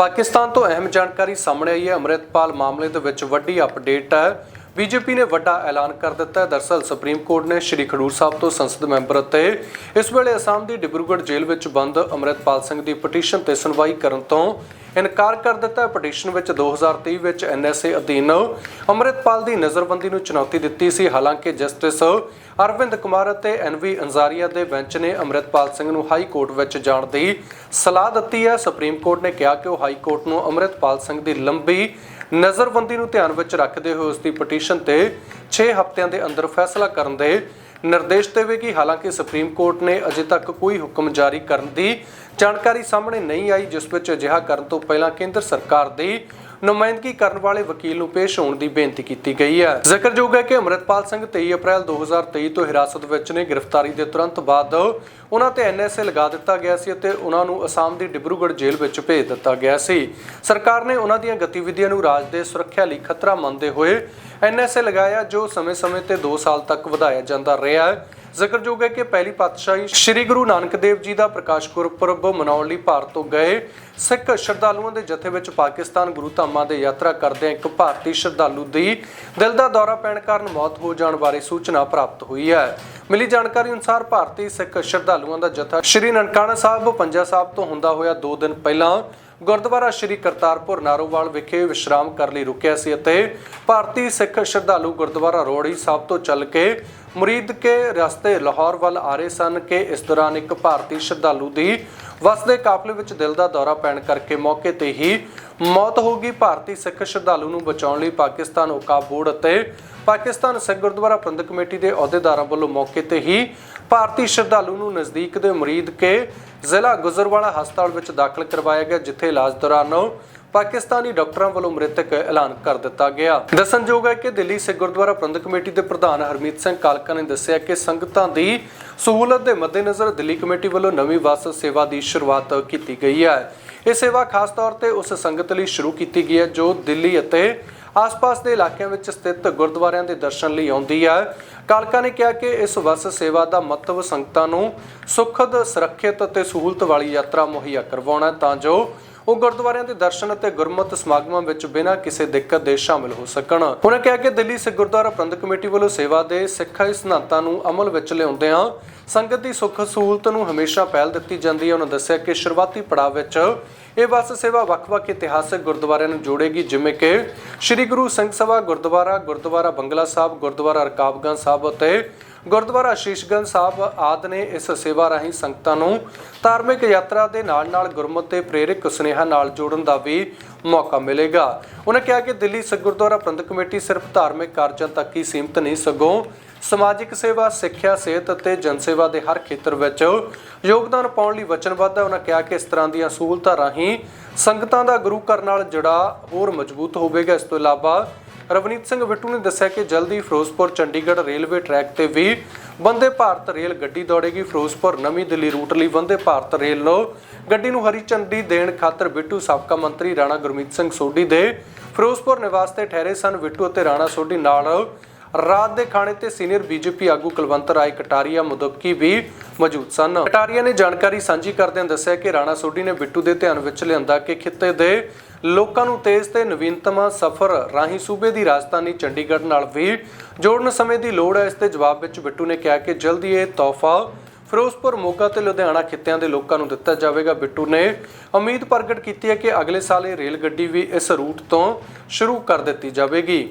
ਪਾਕਿਸਤਾਨ ਤੋਂ ਅਹਿਮ ਜਾਣਕਾਰੀ ਸਾਹਮਣੇ ਆਈ ਹੈ। ਅੰਮ੍ਰਿਤਪਾਲ ਮਾਮਲੇ ਦੇ ਵਿੱਚ ਵੱਡੀ ਅਪਡੇਟ ਹੈ। ਬੀਜੇਪੀ ਨੇ ਵੱਡਾ ਐਲਾਨ ਕਰ ਦਿੱਤਾ ਹੈ। ਦਰਸਲ ਸੁਪਰੀਮ ਕੋਰਟ ਨੇ ਸ਼੍ਰੀ ਖਡੂਰ ਸਾਹਿਬ ਤੋਂ ਸੰਸਦ ਮੈਂਬਰ ਅਤੇ ਇਸ ਵੇਲੇ ਅਸਾਮ ਦੀ ਡਿਬਰੂਗੜ੍ਹ ਜੇਲ੍ਹ ਵਿੱਚ ਬੰਦ ਅੰਮ੍ਰਿਤਪਾਲ ਸਿੰਘ ਦੀ ਪਟੀਸ਼ਨ ਤੇ ਸੁਣਵਾਈ ਕਰਨ ਤੋਂ ਇਨਕਾਰ ਕਰ ਦਿੱਤਾ ਹੈ। ਪਟੀਸ਼ਨ ਵਿੱਚ 2023 ਵਿੱਚ ਐਨਐਸਏ ਅਧੀਨ ਅੰਮ੍ਰਿਤਪਾਲ ਦੀ ਨਜ਼ਰਬੰਦੀ ਨੂੰ ਚੁਣੌਤੀ ਦਿੱਤੀ ਸੀ। ਹਾਲਾਂਕਿ ਜਸਟਿਸ ਅਰਵਿੰਦ ਕੁਮਾਰ ਅਤੇ ਐਨਵੀ ਅੰਜ਼ਾਰੀਆ ਦੇ ਬੈਂਚ ਨੇ ਅੰਮ੍ਰਿਤਪਾਲ ਸਿੰਘ ਨੂੰ ਹਾਈ ਕੋਰਟ ਵਿੱਚ ਜਾਣ ਦੀ ਸਲਾਹ ਦਿੱਤੀ ਹੈ। ਸੁਪਰੀਮ ਕੋਰਟ ਨੇ ਕਿਹਾ ਕਿ ਉਹ ਹਾਈ ਕੋਰਟ ਨੂੰ ਅੰਮ੍ਰਿਤਪਾਲ ਸਿੰਘ ਦੀ ਲੰਬੀ ਨਜ਼ਰਬੰਦੀ ਨੂੰ ਧਿਆਨ ਵਿੱਚ ਰੱਖਦੇ ਹੋਏ ਉਸ ਦੀ ਪਟੀਸ਼ਨ ਤੇ 6 ਹਫ਼ਤਿਆਂ ਦੇ ਅੰਦਰ ਫੈਸਲਾ ਕਰਨ ਦੇ ਨਿਰਦੇਸ਼ ਦੇਵੇਗੀ ਹਾਲਾਂਕਿ ਸੁਪਰੀਮ ਕੋਰਟ ਨੇ ਅਜੇ ਤੱਕ ਕੋਈ ਹੁਕਮ ਜਾਰੀ ਕਰਨ ਦੀ ਜਾਣਕਾਰੀ ਸਾਹਮਣੇ ਨਹੀਂ ਆਈ, ਜਿਸ ਵਿੱਚ ਅਜਿਹਾ ਕਰਨ ਤੋਂ ਪਹਿਲਾਂ ਕੇਂਦਰ ਸਰਕਾਰ ਦੀ ਨੁਮਾਇੰਦਗੀ ਕਰਨ ਵਾਲੇ ਵਕੀਲ ਨੂੰ ਪੇਸ਼ ਹੋਣ ਦੀ ਬੇਨਤੀ ਕੀਤੀ ਗਈ ਹੈ। ਜ਼ਿਕਰਯੋਗ ਹੈ ਕਿ ਅਮਰਿਤਪਾਲ ਸਿੰਘ 23 ਅਪ੍ਰੈਲ 2023 ਤੋਂ ਹਿਰਾਸਤ ਵਿੱਚ ਨੇ। ਗ੍ਰਿਫਤਾਰੀ ਦੇ ਤੁਰੰਤ ਬਾਅਦ ਉਹਨਾਂ ਤੇ ਐਨਐਸਏ ਲਗਾ ਦਿੱਤਾ ਗਿਆ ਸੀ ਅਤੇ ਉਹਨਾਂ ਨੂੰ ਅਸਾਮ ਦੀ ਡਿਬਰੂਗੜ੍ਹ ਜੇਲ੍ਹ ਵਿੱਚ ਭੇਜ ਦਿੱਤਾ ਗਿਆ ਸੀ। ਸਰਕਾਰ ਨੇ ਉਹਨਾਂ ਦੀਆਂ ਗਤੀਵਿਧੀਆਂ ਨੂੰ ਰਾਜ ਦੇ ਸੁਰੱਖਿਆ ਲਈ ਖਤਰਾ ਮੰਨਦੇ ਹੋਏ ਐਨਐਸਏ ਲਗਾਇਆ, ਜੋ ਸਮੇਂ-ਸਮੇਂ ਤੇ 2 ਸਾਲ ਤੱਕ ਵਧਾਇਆ ਜਾਂਦਾ ਰਿਹਾ ਹੈ। ਜ਼ਿਕਰਯੋਗ ਹੈ ਕਿ ਪਹਿਲੀ ਪਾਤਸ਼ਾਹੀ ਸ੍ਰੀ ਗੁਰੂ ਨਾਨਕ ਦੇਵ ਜੀ ਦਾ ਪ੍ਰਕਾਸ਼ ਗੁਰਪੁਰਬ ਮਨਾਉਣ ਲਈ ਭਾਰਤ ਤੋਂ ਗਏ ਸਿੱਖ ਸ਼ਰਧਾਲੂਆਂ ਦੇ ਜਥੇ ਵਿੱਚ ਪਾਕਿਸਤਾਨ ਗੁਰੂ ਧਾਮਾਂ ਦੇ ਯਾਤਰਾ ਕਰਦੇ ਇੱਕ ਭਾਰਤੀ ਸ਼ਰਧਾਲੂ ਦੀ ਦਿਲ ਦਾ ਦੌਰਾ ਪੈਣ ਕਾਰਨ ਮੌਤ ਹੋ ਜਾਣ ਬਾਰੇ ਸੂਚਨਾ ਪ੍ਰਾਪਤ ਹੋਈ ਹੈ। ਮਿਲੀ ਜਾਣਕਾਰੀ ਅਨੁਸਾਰ ਭਾਰਤੀ ਸਿੱਖ ਸ਼ਰਧਾਲੂਆਂ ਦਾ ਜਥਾ ਸ੍ਰੀ ਨਨਕਾਣਾ ਸਾਹਿਬ, ਪੰਜਾ ਸਾਹਿਬ ਤੋਂ ਹੁੰਦਾ ਹੋਇਆ 2 ਦਿਨ ਪਹਿਲਾਂ ਗੁਰਦੁਆਰਾ ਸ੍ਰੀ ਕਰਤਾਰਪੁਰ ਨਾਰੋਵਾਲ ਵਿਖੇ ਵਿਸ਼ਰਾਮ ਕਰਨ ਲਈ ਰੁਕਿਆ ਸੀ ਅਤੇ ਭਾਰਤੀ ਸਿੱਖ ਸ਼ਰਧਾਲੂ ਗੁਰਦੁਆਰਾ ਰੋੜੀ ਸਾਹਿਬ ਤੋਂ ਚੱਲ ਕੇ ਮੁਰੀਦ ਕੇ ਰਸਤੇ ਲਾਹੌਰ ਵੱਲ ਆ ਰਹੇ ਸਨ ਕਿ ਇਸ ਦੌਰਾਨ ਇੱਕ ਭਾਰਤੀ ਸ਼ਰਧਾਲੂ ਦੀ ਬੱਸ ਦੇ ਕਾਫਲੇ ਵਿੱਚ ਦਿਲ ਦਾ ਦੌਰਾ ਪੈਣ ਕਰਕੇ ਮੌਕੇ ਤੇ ਹੀ ਮੌਤ ਹੋ ਗਈ। ਭਾਰਤੀ ਸਿੱਖ ਸ਼ਰਧਾਲੂ ਨੂੰ ਬਚਾਉਣ ਲਈ ਪਾਕਿਸਤਾਨ ਔਕਾਫ ਬੋਰਡ ਅਤੇ ਪਾਕਿਸਤਾਨ ਸਿੱਖ ਗੁਰਦੁਆਰਾ ਪ੍ਰਬੰਧਕ ਕਮੇਟੀ ਦੇ ਅਹੁਦੇਦਾਰਾਂ ਵੱਲੋਂ ਮੌਕੇ ਤੇ ਹੀ ਭਾਰਤੀ ਸ਼ਰਧਾਲੂ ਨੂੰ ਨਜ਼ਦੀਕ ਦੇ ਮੁਰੀਦ ਕੇ ਜ਼ਿਲ੍ਹਾ ਗੁਜਰਵਾਲਾ ਹਸਪਤਾਲ ਵਿੱਚ ਦਾਖਲ ਕਰਵਾਇਆ ਗਿਆ, ਜਿੱਥੇ ਇਲਾਜ ਦੌਰਾਨ ਪਾਕਿਸਤਾਨੀ ਡਾਕਟਰਾਂ ਵੱਲੋਂ ਮ੍ਰਿਤਕ ਐਲਾਨ ਕਰ ਦਿੱਤਾ ਗਿਆ। ਦੱਸਣਯੋਗ ਹੈ ਕਿ ਦਿੱਲੀ ਸਿੱਖ ਗੁਰਦੁਆਰਾ ਪ੍ਰਬੰਧਕ ਕਮੇਟੀ ਦੇ ਪ੍ਰਧਾਨ ਹਰਮੀਤ ਸਿੰਘ ਕਾਲਕਾ ਨੇ ਦੱਸਿਆ ਕਿ ਸੰਗਤਾਂ ਦੀ ਸਹੂਲਤ ਦੇ ਮੱਦੇਨਜ਼ਰ ਦਿੱਲੀ ਕਮੇਟੀ ਵੱਲੋਂ ਨਵੀਂ ਬੱਸ ਸੇਵਾ ਦੀ ਸ਼ੁਰੂਆਤ ਕੀਤੀ ਗਈ ਹੈ। ਇਹ ਸੇਵਾ ਖਾਸ ਤੌਰ ਤੇ ਉਸ ਸੰਗਤ ਲਈ ਸ਼ੁਰੂ ਕੀਤੀ ਗਈ ਹੈ, ਜੋ ਦਿੱਲੀ ਅਤੇ ਆਸ-ਪਾਸ ਦੇ ਇਲਾਕਿਆਂ ਵਿੱਚ ਸਥਿਤ ਗੁਰਦੁਆਰਿਆਂ ਦੇ ਦਰਸ਼ਨ ਲਈ ਆਉਂਦੀ ਹੈ। ਕਾਲਕਾ ਨੇ ਕਿਹਾ ਕਿ ਇਸ ਬੱਸ ਸੇਵਾ ਦਾ ਮਹੱਤਵ ਸੰਗਤਾਂ ਨੂੰ ਸੁਖਦ, ਸੁਰੱਖਿਅਤ ਅਤੇ ਸਹੂਲਤ ਵਾਲੀ ਯਾਤਰਾ ਮੁਹੱਈਆ ਕਰਵਾਉਣਾ ਤਾਂ ਜੋ ਉਹ ਗੁਰਦੁਆਰਿਆਂ ਦੇ ਦਰਸ਼ਨ ਅਤੇ ਗੁਰਮਤਿ ਸਮਾਗਮਾਂ ਵਿੱਚ ਬਿਨਾਂ ਕਿਸੇ ਦਿੱਕਤ ਦੇ ਸ਼ਾਮਿਲ ਹੋ ਸਕਣ। ਉਹਨਾਂ ਕਿਹਾ ਕਿ ਦਿੱਲੀ ਸਿੱਖ ਗੁਰਦੁਆਰਾ ਪ੍ਰਬੰਧਕ ਕਮੇਟੀ ਵੱਲੋਂ ਸੇਵਾ ਦੇ ਸਿੱਖਾਈ ਸਿਧਾਂਤਾਂ ਨੂੰ ਅਮਲ ਵਿੱਚ ਲਿਆਉਂਦਿਆਂ ਸੰਗਤ ਦੀ ਸੁੱਖ ਸਹੂਲਤ ਨੂੰ ਹਮੇਸ਼ਾ ਪਹਿਲ ਦਿੱਤੀ ਜਾਂਦੀ ਹੈ। ਉਹਨਾਂ ਦੱਸਿਆ ਕਿ ਸ਼ੁਰੂਆਤੀ ਪੜਾਅ ਵਿੱਚ ਇਹ ਬੱਸ ਸੇਵਾ ਵੱਖ-ਵੱਖ ਇਤਿਹਾਸਕ ਗੁਰਦੁਆਰਿਆਂ ਨੂੰ ਜੋੜੇਗੀ, ਜਿਵੇਂ ਕਿ ਸ੍ਰੀ ਗੁਰੂ ਸਿੰਘ ਸਭਾ ਗੁਰਦੁਆਰਾ ਗੁਰਦੁਆਰਾ ਬੰਗਲਾ ਸਾਹਿਬ, ਗੁਰਦੁਆਰਾ ਰਕਾਬਗੰਜ ਸਾਹਿਬ ਅਤੇ ਗੁਰਦੁਆਰਾ ਸ਼ੀਸ਼ਗੰਜ ਸਾਹਿਬ ਆਦਿ ਨੇ ਇਸ ਸੇਵਾ ਰਾਹੀਂ ਸੰਗਤਾਂ ਨੂੰ ਧਾਰਮਿਕ ਯਾਤਰਾ ਦੇ ਨਾਲ-ਨਾਲ ਗੁਰਮਤਿ ਤੇ ਪ੍ਰੇਰਕ ਸੁਨੇਹਾ ਨਾਲ ਜੋੜਨ ਦਾ ਵੀ ਮੌਕਾ ਮਿਲੇਗਾ। ਉਹਨਾਂ ਕਿਹਾ ਕਿ ਦਿੱਲੀ ਗੁਰਦੁਆਰਾ ਪ੍ਰਬੰਧਕ ਕਮੇਟੀ ਸਿਰਫ ਧਾਰਮਿਕ ਕਾਰਜਾਂ ਤੱਕ ਹੀ ਸੀਮਤ ਨਹੀਂ, ਸਗੋਂ ਸਮਾਜਿਕ ਸੇਵਾ, ਸਿੱਖਿਆ, ਸਿਹਤ ਅਤੇ ਜਨਸੇਵਾ ਦੇ ਹਰ ਖੇਤਰ ਵਿੱਚ ਯੋਗਦਾਨ ਪਾਉਣ ਲਈ ਵਚਨਬੱਧ ਹੈ। ਉਹਨਾਂ ਕਿਹਾ ਕਿ ਇਸ ਤਰ੍ਹਾਂ ਦੀਆਂ ਸਹੂਲਤਾਂ ਰਾਹੀਂ ਸੰਗਤਾਂ ਦਾ ਗੁਰੂ ਘਰ ਨਾਲ ਜੁੜਾ ਹੋਰ ਮਜ਼ਬੂਤ ਹੋਵੇਗਾ। ਇਸ ਤੋਂ ਇਲਾਵਾ ਰਵਨੀਤ ਸਿੰਘ ਬਿੱਟੂ ਨੇ ਦੱਸਿਆ ਕਿ ਜਲਦੀ ਫਿਰੋਜ਼ਪੁਰ, ਚੰਡੀਗੜ੍ਹ ਰੇਲਵੇ ਟਰੈਕ ਤੇ ਵੀ ਵੰਦੇ ਭਾਰਤ ਰੇਲ ਗੱਡੀ ਦੌੜੇਗੀ। ਫਿਰੋਜ਼ਪੁਰ ਨਵੀਂ ਦਿੱਲੀ ਰੂਟ ਲਈ ਵੰਦੇ ਭਾਰਤ ਰੇਲ ਨੂੰ ਗੱਡੀ ਨੂੰ ਹਰੀ ਝੰਡੀ ਦੇਣ ਖਾਤਰ ਬਿੱਟੂ ਸਾਬਕਾ ਮੰਤਰੀ ਰਾਣਾ ਗੁਰਮੀਤ ਸਿੰਘ ਸੋਢੀ ਦੇ ਫਿਰੋਜ਼ਪੁਰ ਨਿਵਾਸ ਤੇ ਠਹਿਰੇ ਸਨ। ਬਿੱਟੂ ਅਤੇ ਰਾਣਾ ਸੋਢੀ ਨਾਲ ਰਾਤ ਦੇ ਖਾਣੇ ਤੇ ਸੀਨੀਅਰ ਬੀਜੇਪੀ ਆਗੂ ਕੁਲਵੰਤ ਰਾਏ ਕਟਾਰੀਆ ਮੁਦੱਕੀ ਵੀ ਮੌਜੂਦ ਸਨ। ਕਟਾਰੀਆ ਨੇ ਜਾਣਕਾਰੀ ਸਾਂਝੀ ਕਰਦਿਆਂ ਦੱਸਿਆ ਕਿ ਰਾਣਾ ਸੋਢੀ ਨੇ ਬਿੱਟੂ ਦੇ ਧਿਆਨ ਵਿੱਚ ਲਿਆਂਦਾ ਕਿ ਖਿੱਤੇ ਦੇ ਲੋਕਾਂ ਨੂੰ ਤੇਜ਼ ਤੇ ਨਵੀਨਤਮ ਸਫ਼ਰ ਰਾਹੀਂ ਸੂਬੇ ਦੀ ਰਾਜਧਾਨੀ ਚੰਡੀਗੜ੍ਹ ਨਾਲ ਵੀ ਜੋੜਨ ਸਮੇਂ ਦੀ ਲੋੜ ਹੈ। ਇਸ ਦੇ ਜਵਾਬ ਵਿੱਚ ਬਿੱਟੂ ਨੇ ਕਿਹਾ ਕਿ ਜਲਦੀ ਇਹ ਤੋਹਫਾ ਫਿਰੋਜ਼ਪੁਰ, ਮੋਗਾ ਤੇ ਲੁਧਿਆਣਾ ਖਿੱਤਿਆਂ ਦੇ ਲੋਕਾਂ ਨੂੰ ਦਿੱਤਾ ਜਾਵੇਗਾ। ਬਿੱਟੂ ਨੇ ਉਮੀਦ ਪ੍ਰਗਟ ਕੀਤੀ ਹੈ ਕਿ ਅਗਲੇ ਸਾਲ ਇਹ ਰੇਲ ਗੱਡੀ ਵੀ ਇਸ ਰੂਟ ਤੋਂ ਸ਼ੁਰੂ ਕਰ ਦਿੱਤੀ ਜਾਵੇਗੀ।